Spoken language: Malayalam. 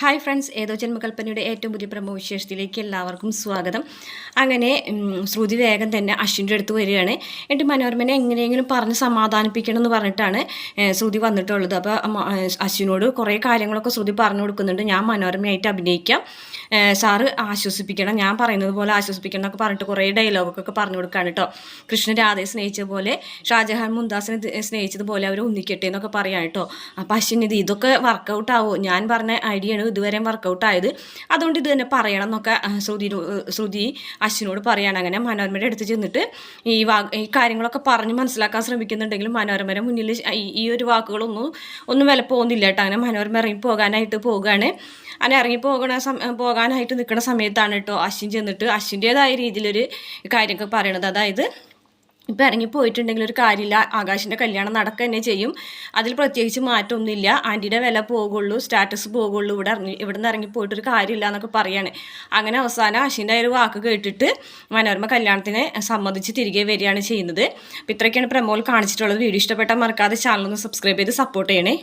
ഹായ് ഫ്രണ്ട്സ് ഏതോ ജന്മകൽപ്പനയുടെ ഏറ്റവും പുതിയ പ്രമുഖ വിശേഷത്തിലേക്ക് എല്ലാവർക്കും സ്വാഗതം. അങ്ങനെ ശ്രുതി വേഗം തന്നെ അശ്വിന്റെ അടുത്ത് വരികയാണ്. എന്നിട്ട് മനോരമനെ എങ്ങനെയെങ്കിലും പറഞ്ഞ് സമാധാനിപ്പിക്കണം എന്ന് പറഞ്ഞിട്ടാണ് ശ്രുതി വന്നിട്ടുള്ളത്. അപ്പോൾ അശ്വിനോട് കുറേ കാര്യങ്ങളൊക്കെ ശ്രുതി പറഞ്ഞു കൊടുക്കുന്നുണ്ട്. ഞാൻ മനോരമയായിട്ട് അഭിനയിക്കാം. സാറ് ആശ്വസിപ്പിക്കണം. ഞാൻ പറയുന്നത് പോലെ ആശ്വസിപ്പിക്കണം എന്നൊക്കെ പറഞ്ഞിട്ട് കുറേ ഡയലോഗൊക്കെ പറഞ്ഞു കൊടുക്കുകയാണ് കേട്ടോ കൃഷ്ണൻ രാധയെ സ്നേഹിച്ച പോലെ ഷാജഹാൻ മുന്താസിനെ സ്നേഹിച്ചതുപോലെ അവർ ഒന്നിക്കട്ടെ എന്നൊക്കെ പറയാം കേട്ടോ അപ്പോൾ അശ്വിൻ ഇത് ഇതൊക്കെ വർക്കൗട്ട് ആവുമോ ഞാൻ പറഞ്ഞ ഐഡിയ ആണ് ഇതുവരെ വർക്കൗട്ട് ആയത്. അതുകൊണ്ട് ഇത് തന്നെ പറയണം എന്നൊക്കെ ശ്രുതി ശ്രുതി അശ്വിനോട് പറയാണ്. അങ്ങനെ മനോരമയുടെ അടുത്ത് ചെന്നിട്ട് ഈ വാ ഈ കാര്യങ്ങളൊക്കെ പറഞ്ഞ് മനസ്സിലാക്കാൻ ശ്രമിക്കുന്നുണ്ടെങ്കിലും മനോരമയുടെ മുന്നിൽ ഈ- ഒരു വാക്കുകളൊന്നും ഒന്നും വില പോകുന്നില്ല കേട്ടോ. അങ്ങനെ മനോരമ ഇറങ്ങി പോകാനായിട്ട് പോവുകയാണ്. അങ്ങനെ ഇറങ്ങി പോകണ പോകാനായിട്ട് നിൽക്കുന്ന സമയത്താണ് കേട്ടോ അശ്വിൻ ചെന്നിട്ട് അശ്വിന്റേതായ രീതിയിലൊരു കാര്യമൊക്കെ പറയണത്. അതായത് ഇപ്പം ഇറങ്ങി പോയിട്ടുണ്ടെങ്കിൽ ഒരു കാര്യമില്ല. ആകാശിന്റെ കല്യാണം നടക്കുക തന്നെ ചെയ്യും. അതിൽ പ്രത്യേകിച്ച് മാറ്റമൊന്നുമില്ല. ആന്റിയുടെ വില പോകുള്ളൂ സ്റ്റാറ്റസ് പോകുള്ളൂ. ഇവിടെ ഇറങ്ങി ഇവിടെ നിന്ന് ഇറങ്ങി പോയിട്ടൊരു കാര്യമില്ല എന്നൊക്കെ പറയാണ്. അങ്ങനെ അവസാനം അശ്വിന്റെ ഒരു വാക്ക് കേട്ടിട്ട് മനോരമ കല്യാണത്തിന് സമ്മതിച്ച് തിരികെ വരികയാണ് ചെയ്യുന്നത്. അപ്പോൾ ഇത്രയൊക്കെയാണ് പ്രമോൾ കാണിച്ചിട്ടുള്ളത്. വീഡിയോ ഇഷ്ടപ്പെട്ടാൽ മറക്കാതെ ചാനലൊന്ന് സബ്സ്ക്രൈബ് ചെയ്ത് സപ്പോർട്ട് ചെയ്യണേ.